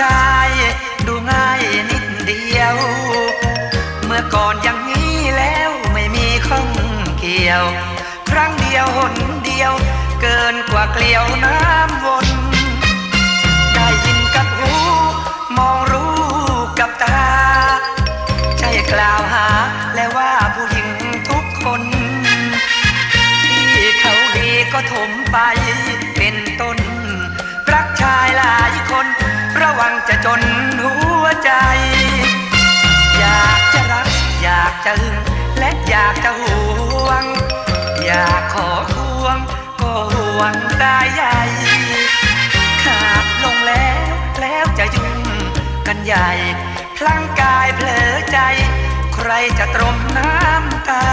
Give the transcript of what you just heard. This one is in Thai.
ชายดูง่ายนิดเดียว เมื่อก่อนอย่างนี้แล้วไม่มีข้องเกี่ยว ครั้งเดียวหนเดียว เกินกว่าเกลียวน้ำวนได้ยินกับหู มองรู้กับตา ใจกล่าวหาและว่าผู้หญิงทุกคน ที่เขาดีก็ถมไป จะจนหัวใจ อยากจะรัก อยากจะหึงและอยากจะหวง อยากขอควงก็ห่วงได้ใหญ่ขาดลงแล้วแล้วจะยุ่งกันใหญ่ พลังกายเผลอใจ ใครจะตรมน้ำตา